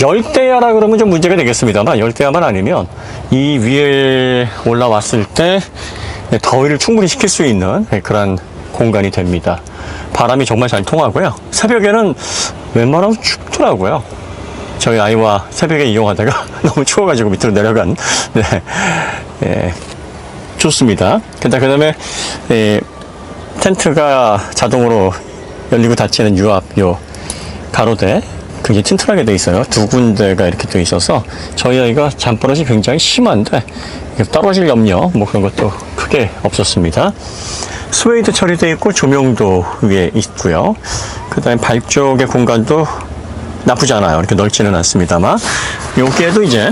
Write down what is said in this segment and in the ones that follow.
열대야라 그러면 좀 문제가 되겠습니다만 열대야만 아니면 이 위에 올라왔을 때 더위를 충분히 식힐 수 있는 그런 공간이 됩니다. 바람이 정말 잘 통하고요. 새벽에는 웬만하면 춥더라고요. 저희 아이와 새벽에 이용하다가 너무 추워가지고 밑으로 내려간, 네, 예, 좋습니다. 그 다음에, 예, 텐트가 자동으로 열리고 닫히는 유압, 요, 가로대, 굉장히 튼튼하게 돼 있어요. 두 군데가 이렇게 돼 있어서 저희 아이가 잠버릇이 굉장히 심한데 떨어질 염려, 뭐 그런 것도 크게 없었습니다. 스웨이드 처리되어 있고 조명도 위에 있고요. 그 다음에 발 쪽의 공간도 나쁘지 않아요. 이렇게 넓지는 않습니다만 여기에도 이제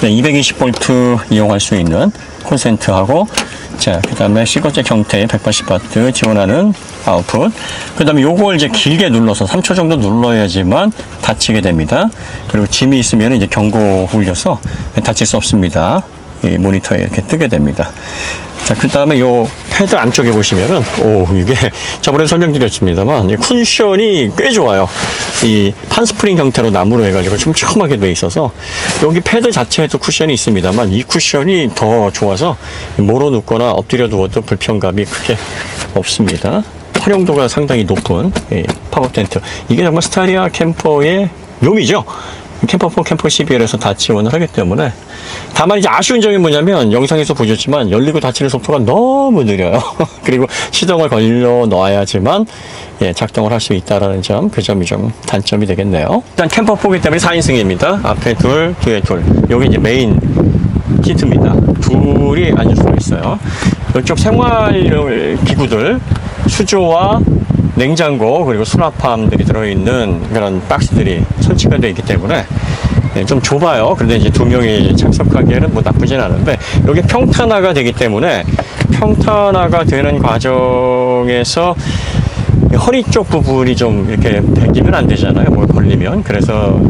220V 이용할 수 있는 콘센트하고 자, 그 다음에 시거제 경태의 180W 지원하는 아웃풋. 그 다음에 요걸 이제 길게 눌러서 3초 정도 눌러야지만 닫히게 됩니다. 그리고 짐이 있으면 이제 경고 울려서 닫힐 수 없습니다. 이 모니터에 이렇게 뜨게 됩니다. 자, 그 다음에 요 패드 안쪽에 보시면은, 오, 이게 저번에 설명드렸습니다만, 이 쿠션이 꽤 좋아요. 이 판스프링 형태로 나무로 해가지고 촘촘하게 돼 있어서, 여기 패드 자체에도 쿠션이 있습니다만, 이 쿠션이 더 좋아서, 모로 눕거나 엎드려 누워도 불편감이 크게 없습니다. 활용도가 상당히 높은 이 팝업 텐트. 이게 정말 스타리아 캠퍼의 묘미죠. 캠퍼 4, 캠퍼 12에서 다 지원을 하기 때문에 다만 이제 아쉬운 점이 뭐냐면 영상에서 보셨지만 열리고 닫히는 속도가 너무 느려요. 그리고 시동을 걸려 넣어야지만 예, 작동을 할 수 있다라는 점, 그 점이 좀 단점이 되겠네요. 일단 캠퍼 4기 때문에 4인승입니다. 앞에 둘, 뒤에 둘. 여기 이제 메인 시트입니다. 둘이 앉을 수가 있어요. 이쪽 생활 기구들, 수조와 냉장고 그리고 수납함들이 들어있는 그런 박스들이 설치가 되어 있기 때문에 네, 좀 좁아요. 그런데 이제 두 명이 참석하기에는 뭐 나쁘진 않은데 여기 평탄화가 되기 때문에 평탄화가 되는 과정에서 허리 쪽 부분이 좀 이렇게 당기면 안 되잖아요. 뭘 걸리면. 그래서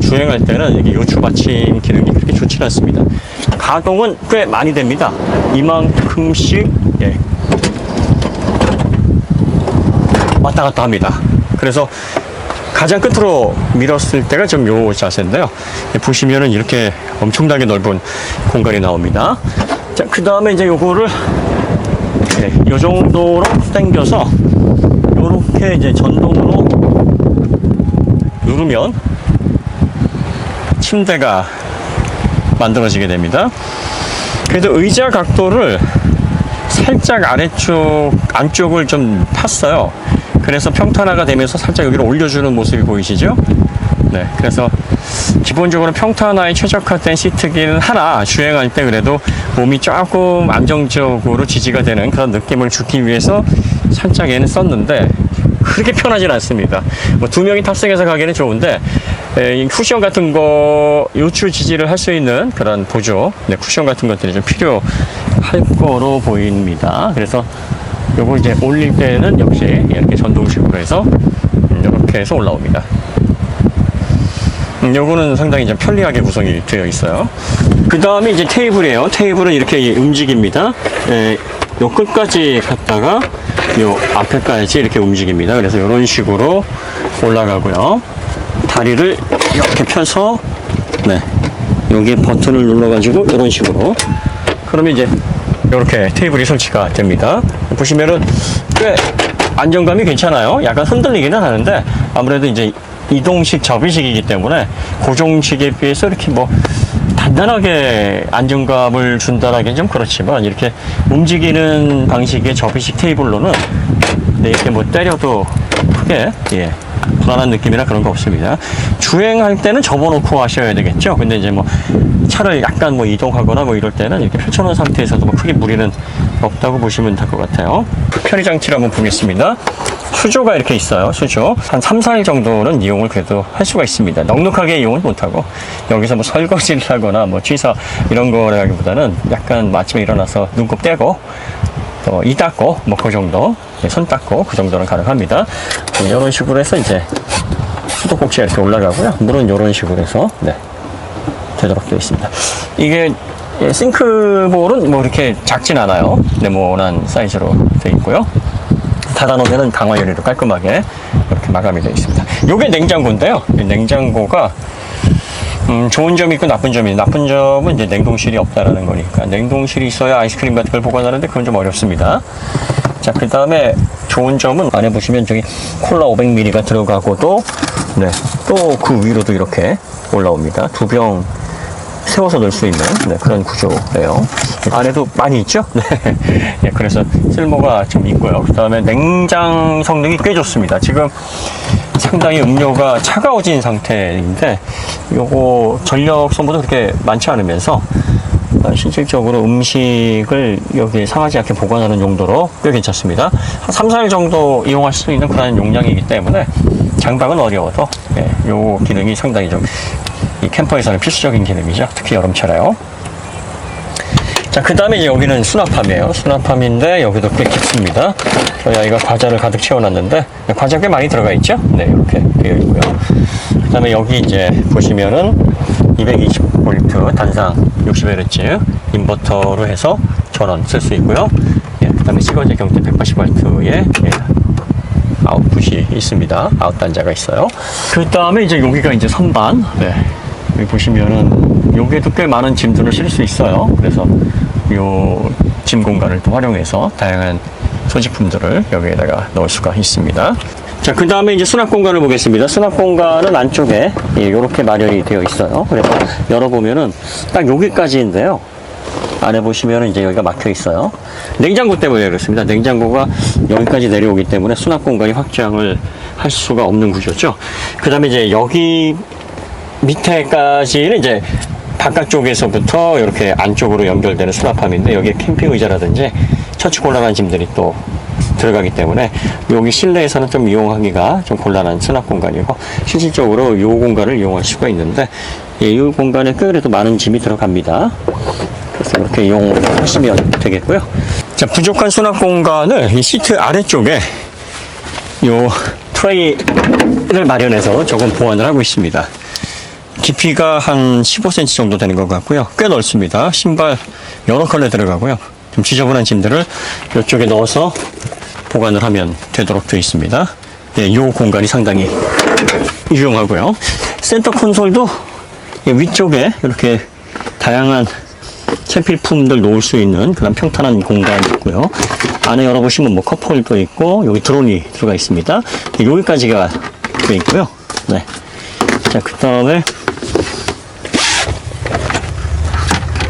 주행할 때는 이게 요추 받침 기능이 그렇게 좋지 않습니다. 가동은 꽤 많이 됩니다. 이만큼씩 예, 왔다 갔다 합니다. 그래서 가장 끝으로 밀었을 때가 좀요 자세인데요. 보시면은 이렇게 엄청나게 넓은 공간이 나옵니다. 자, 그 다음에 이제 요거를 네, 요 정도로 당겨서 요렇게 이제 전동으로 누르면 침대가 만들어지게 됩니다. 그래도 의자 각도를 살짝 아래쪽 안쪽을 좀 팠어요. 그래서 평탄화가 되면서 살짝 여기를 올려주는 모습이 보이시죠? 네, 그래서 기본적으로 평탄화에 최적화된 시트기는 하나 주행할 때 그래도 몸이 조금 안정적으로 지지가 되는 그런 느낌을 주기 위해서 살짝 얘는 썼는데 그렇게 편하진 않습니다. 뭐 두 명이 탑승해서 가기는 좋은데 에, 이 쿠션 같은 거 요추 지지를 할 수 있는 그런 보조, 네, 쿠션 같은 것들이 좀 필요할 거로 보입니다. 그래서 요거 이제 올릴 때는 역시 이렇게 전동식으로 해서 이렇게 해서 올라옵니다. 음, 요거는 상당히 좀 편리하게 구성이 되어 있어요. 그 다음에 이제 테이블이에요. 테이블은 이렇게 움직입니다. 에, 요 끝까지 갔다가 요 앞에까지 이렇게 움직입니다. 그래서 이런 식으로 올라가고요. 다리를 이렇게 펴서 네 여기 버튼을 눌러가지고 이런 식으로 그러면 이제 이렇게 테이블이 설치가 됩니다. 보시면은 꽤 안정감이 괜찮아요. 약간 흔들리기는 하는데 아무래도 이제 이동식 접이식이기 때문에 고정식에 비해서 이렇게 뭐 단단하게 안정감을 준다라기는 좀 그렇지만 이렇게 움직이는 방식의 접이식 테이블로는 네, 이렇게 뭐 때려도 크게 예, 불안한 느낌이나 그런 거 없습니다. 주행할 때는 접어놓고 하셔야 되겠죠. 근데 이제 뭐 차를 약간 뭐 이동하거나 뭐 이럴 때는 이렇게 펼쳐놓은 상태에서도 뭐 크게 무리는 없다고 보시면 될 것 같아요. 편의 장치를 한번 보겠습니다. 수조가 이렇게 있어요. 수조. 한 3, 4일 정도는 이용을 그래도 할 수가 있습니다. 넉넉하게 이용을 못하고 여기서 뭐 설거지를 하거나 뭐 취사 이런 거라기보다는 약간 아침에 일어나서 눈곱 떼고 또 이 닦고 뭐 그 정도 네, 손 닦고 그 정도는 가능합니다. 네, 이런 식으로 해서 이제 수도꼭지가 이렇게 올라가고요. 물은 이런 식으로 해서 네, 되도록 되어 있습니다. 이게 예, 싱크볼은 뭐 이렇게 작진 않아요. 네모난 사이즈로 되어 있고요. 닫아놓으면 강화 유리로 깔끔하게 이렇게 마감이 되어 있습니다. 요게 냉장고인데요. 이 냉장고가 음, 좋은 점이 있고 나쁜 점이 나쁜 점은 이제 냉동실이 없다라는 거니까 냉동실이 있어야 아이스크림 같은 걸 보관하는데 그건 좀 어렵습니다. 자, 그 다음에 좋은 점은 안에 보시면 저기 콜라 500ml가 들어가고도 네, 또 그 위로도 이렇게 올라옵니다. 두 병 세워서 넣을 수 있는 네, 그런 구조예요. 안에도 많이 있죠? 네. 예, 그래서 쓸모가 좀 있고요. 그 다음에 냉장 성능이 꽤 좋습니다. 지금 상당히 음료가 차가워진 상태인데 요거 전력 소모도 그렇게 많지 않으면서 어, 실질적으로 음식을 여기 상하지 않게 보관하는 용도로 꽤 괜찮습니다. 한 3, 4일 정도 이용할 수 있는 그런 용량이기 때문에 장박은 어려워도 예, 요 기능이 상당히 좀 이 캠퍼에서는 필수적인 기능이죠. 특히 여름철에요. 자, 그 다음에 여기는 수납함이에요. 수납함인데 여기도 꽤 깊습니다. 저희 아이가 과자를 가득 채워놨는데 과자 꽤 많이 들어가 있죠? 네, 이렇게 되어 있고요. 그 다음에 여기 이제 보시면은 220V 단상 60Hz 인버터로 해서 전원 쓸 수 있고요. 예, 그 다음에 시거제 경제 180V의 예, 아웃풋이 있습니다. 아웃 단자가 있어요. 그 다음에 이제 여기가 이제 선반. 네. 여기 보시면은 여기에도 꽤 많은 짐들을 실을 수 있어요. 그래서 요 짐 공간을 또 활용해서 다양한 소지품들을 여기에다가 넣을 수가 있습니다. 자, 그 다음에 이제 수납 공간을 보겠습니다. 수납 공간은 안쪽에 이렇게 마련이 되어 있어요. 그래서 열어보면은 딱 여기까지인데요. 안에 보시면 이제 여기가 막혀 있어요. 냉장고 때문에 그렇습니다. 냉장고가 여기까지 내려오기 때문에 수납 공간이 확장을 할 수가 없는 구조죠. 그 다음에 이제 여기 밑에까지는 이제 바깥쪽에서부터 이렇게 안쪽으로 연결되는 수납함인데 여기에 캠핑 의자라든지 처치 곤란한 짐들이 또 들어가기 때문에 여기 실내에서는 좀 이용하기가 좀 곤란한 수납 공간이고 실질적으로 이 공간을 이용할 수가 있는데 예, 이 공간에 꽤 그래도 많은 짐이 들어갑니다. 그래서 이렇게 이용하시면 되겠고요. 자, 부족한 수납 공간을 이 시트 아래쪽에 요 트레이를 마련해서 조금 보완을 하고 있습니다. 깊이가 한 15cm 정도 되는 것 같고요. 꽤 넓습니다. 신발 여러 컬러 들어가고요. 좀 지저분한 짐들을 이쪽에 넣어서 보관을 하면 되도록 되어 있습니다. 예, 이 공간이 상당히 유용하고요. 센터 콘솔도 이 위쪽에 이렇게 다양한 생필품들 놓을 수 있는 그런 평탄한 공간이 있고요. 안에 열어보시면 뭐 컵홀도 있고 여기 드론이 들어가 있습니다. 여기까지가 되어 있고요. 네. 자, 그 다음에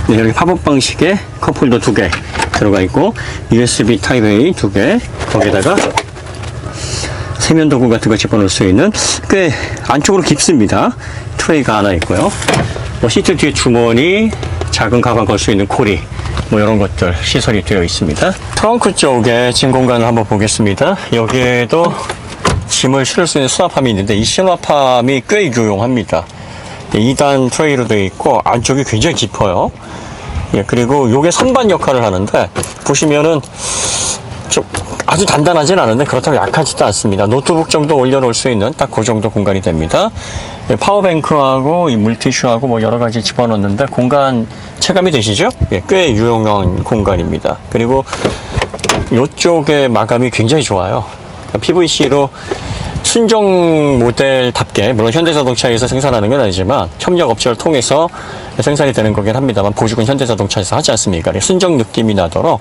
네, 이렇게 팝업 방식의 컵홀더 두 개 들어가 있고 USB 타입 A 두 개 거기다가 세면 도구 같은 거 집어넣을 수 있는 꽤 안쪽으로 깊습니다. 트레이가 하나 있고요. 뭐 시트 뒤에 주머니, 작은 가방 걸 수 있는 코리, 뭐 이런 것들 시설이 되어 있습니다. 트렁크 쪽에 짐 공간을 한번 보겠습니다. 여기에도 짐을 실을 수 있는 수납함이 있는데 이 수납함이 꽤 유용합니다. 2단 트레이로 되어 있고 안쪽이 굉장히 깊어요. 예, 그리고 요게 선반 역할을 하는데 보시면은 좀 아주 단단하진 않은데 그렇다고 약하지도 않습니다. 노트북 정도 올려놓을 수 있는 딱 그 정도 공간이 됩니다. 예, 파워뱅크하고 이 물티슈하고 뭐 여러 가지 집어넣는데 공간 체감이 되시죠? 예, 꽤 유용한 공간입니다. 그리고 이쪽에 마감이 굉장히 좋아요. PVC로 순정 모델답게 물론 현대자동차에서 생산하는 건 아니지만 협력 업체를 통해서 생산이 되는 거긴 합니다만 보직은 현대자동차에서 하지 않습니까? 순정 느낌이 나도록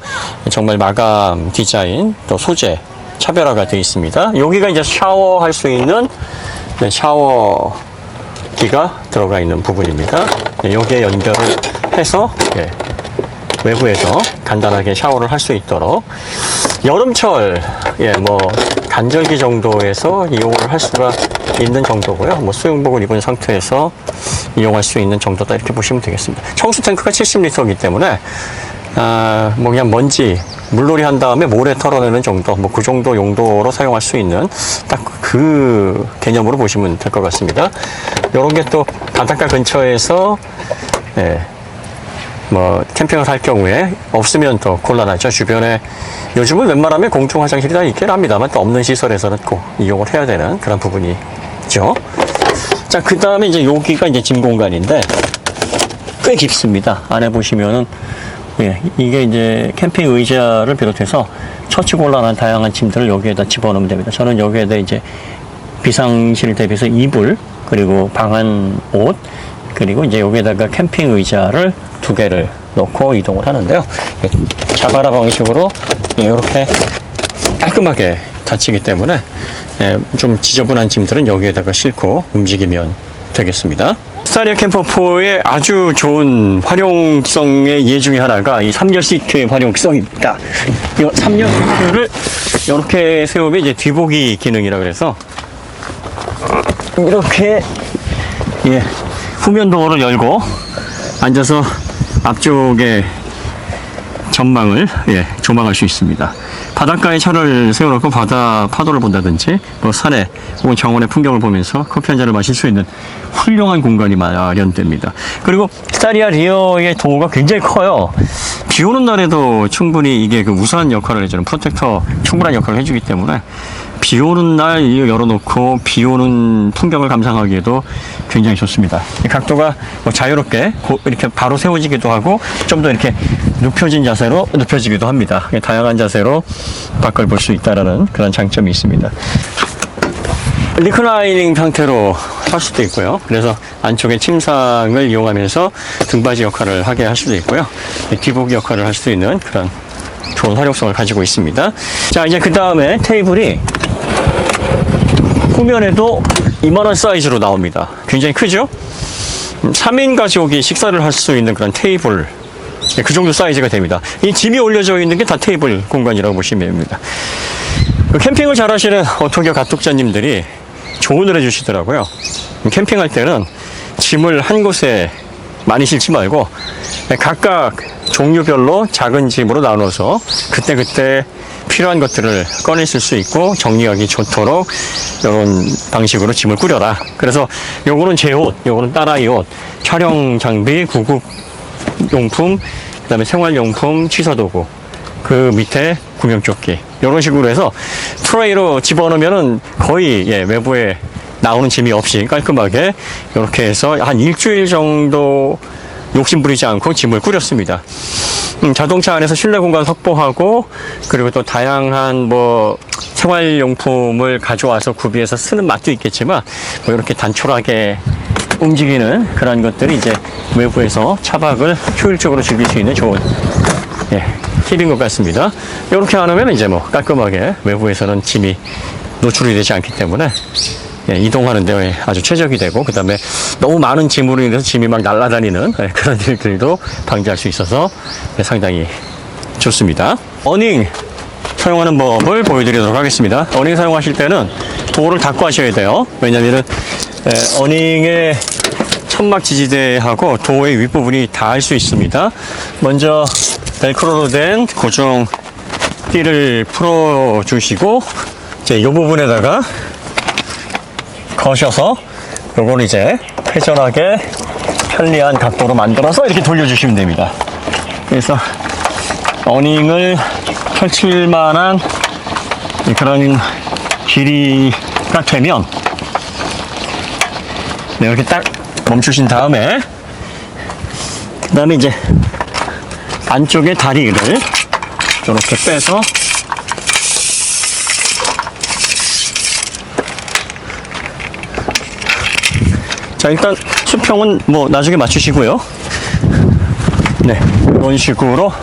정말 마감 디자인 또 소재 차별화가 되어 있습니다. 여기가 이제 샤워할 수 있는 네, 샤워기가 들어가 있는 부분입니다. 네, 여기에 연결을 해서 예, 외부에서 간단하게 샤워를 할 수 있도록 여름철 예뭐 간절기 정도에서 이용을 할 수가 있는 정도고요. 뭐 수영복을 입은 상태에서 이용할 수 있는 정도다 이렇게 보시면 되겠습니다. 청수 탱크가 70리터이기 때문에 아, 뭐 그냥 먼지 물놀이 한 다음에 모래 털어내는 정도 뭐 그 정도 용도로 사용할 수 있는 딱 그 개념으로 보시면 될 것 같습니다. 이런 게 또 바닷가 근처에서 예, 뭐 캠핑을 할 경우에 없으면 더 곤란하죠. 주변에 요즘은 웬만하면 공중 화장실이 다 있긴 합니다만 또 없는 시설에서는 꼭 이용을 해야 되는 그런 부분이죠. 자, 그 다음에 이제 여기가 이제 짐 공간인데 꽤 깊습니다. 안에 보시면은 예, 이게 이제 캠핑 의자를 비롯해서 처치 곤란한 다양한 짐들을 여기에다 집어넣으면 됩니다. 저는 여기에다 이제 비상실 대비해서 이불 그리고 방한 옷 그리고 이제 여기에다가 캠핑 의자를 두 개를 넣고 이동을 하는데요. 예, 자바라 방식으로 이렇게 깔끔하게 닫히기 때문에 예, 좀 지저분한 짐들은 여기에다가 싣고 움직이면 되겠습니다. 스타리아 캠퍼4의 아주 좋은 활용성의 예 중에 하나가 이 3열 시트의 활용성입니다. 이 3열 시트를 이렇게 세우면 이제 뒤보기 기능이라 그래서 이렇게 예, 후면 도어를 열고 앉아서 앞쪽에 전망을 예, 조망할 수 있습니다. 바닷가에 차를 세워놓고 바다 파도를 본다든지 뭐 산에 혹은 정원의 풍경을 보면서 커피 한 잔을 마실 수 있는 훌륭한 공간이 마련됩니다. 그리고 스타리아 리어의 도어가 굉장히 커요. 비 오는 날에도 충분히 이게 그 우산 역할을 해주는 프로텍터 충분한 역할을 해주기 때문에 비 오는 날 열어놓고 비 오는 풍경을 감상하기에도 굉장히 좋습니다. 이 각도가 뭐 자유롭게 고- 이렇게 바로 세워지기도 하고 좀 더 이렇게 눕혀진 자세로 눕혀지기도 합니다. 다양한 자세로 밖을 볼 수 있다라는 그런 장점이 있습니다. 리클라이닝 상태로 할 수도 있고요. 그래서 안쪽에 침상을 이용하면서 등받이 역할을 하게 할 수도 있고요. 뒤보기 역할을 할 수 있는 그런 좋은 활용성을 가지고 있습니다. 자, 이제 그 다음에 테이블이 후면에도 이만한 사이즈로 나옵니다. 굉장히 크죠? 3인 가족이 식사를 할 수 있는 그런 테이블. 네, 그 정도 사이즈가 됩니다. 이 짐이 올려져 있는 게 다 테이블 공간이라고 보시면 됩니다. 그 캠핑을 잘 하시는 어토교 가족자님들이 조언을 해주시더라고요. 캠핑할 때는 짐을 한 곳에 많이 실지 말고 각각 종류별로 작은 짐으로 나눠서 그때그때 필요한 것들을 꺼내 쓸수 있고 정리하기 좋도록 이런 방식으로 짐을 꾸려라. 그래서 요거는 제 옷, 요거는 딸아이 옷, 촬영 장비, 구급 용품, 그다음에 생활용품, 취사도구, 그 밑에 구명조끼 이런 식으로 해서 트레이로 집어넣으면은 거의 예, 외부에 나오는 짐이 없이 깔끔하게 이렇게 해서 한 일주일 정도 욕심 부리지 않고 짐을 꾸렸습니다. 음, 자동차 안에서 실내 공간 확보하고 그리고 또 다양한 뭐 생활용품을 가져와서 구비해서 쓰는 맛도 있겠지만 뭐 이렇게 단촐하게 움직이는 그런 것들이 이제 외부에서 차박을 효율적으로 즐길 수 있는 좋은 예, 팁인 것 같습니다. 이렇게 안 하면 이제 뭐 깔끔하게 외부에서는 짐이 노출이 되지 않기 때문에 예, 이동하는 데 아주 최적이 되고 그 다음에 너무 많은 짐으로 인해서 짐이 막 날아다니는 예, 그런 일들도 방지할 수 있어서 예, 상당히 좋습니다. 어닝 사용하는 법을 보여드리도록 하겠습니다. 어닝 사용하실 때는 도어를 닫고 하셔야 돼요. 왜냐면은 예, 어닝의 천막 지지대하고 도어의 윗부분이 닿을 수 있습니다. 먼저 벨크로로 된 고정 띠를 풀어 주시고 이제 이 부분에다가 거셔서 요걸 이제 회전하게 편리한 각도로 만들어서 이렇게 돌려주시면 됩니다. 그래서 어닝을 펼칠 만한 그런 길이가 되면 네, 이렇게 딱 멈추신 다음에 그 다음에 이제 안쪽에 다리를 이렇게 빼서 자 일단 수평은 뭐 나중에 맞추시고요 네 이런 식으로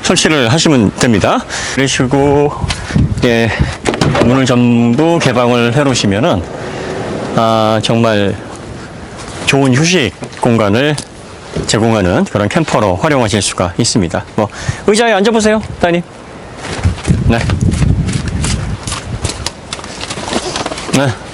설치를 하시면 됩니다. 그러시고 예, 문을 전부 개방을 해 놓으시면은 아, 정말 좋은 휴식 공간을 제공하는 그런 캠퍼로 활용하실 수가 있습니다. 뭐 의자에 앉아보세요, 따님. 네. 네.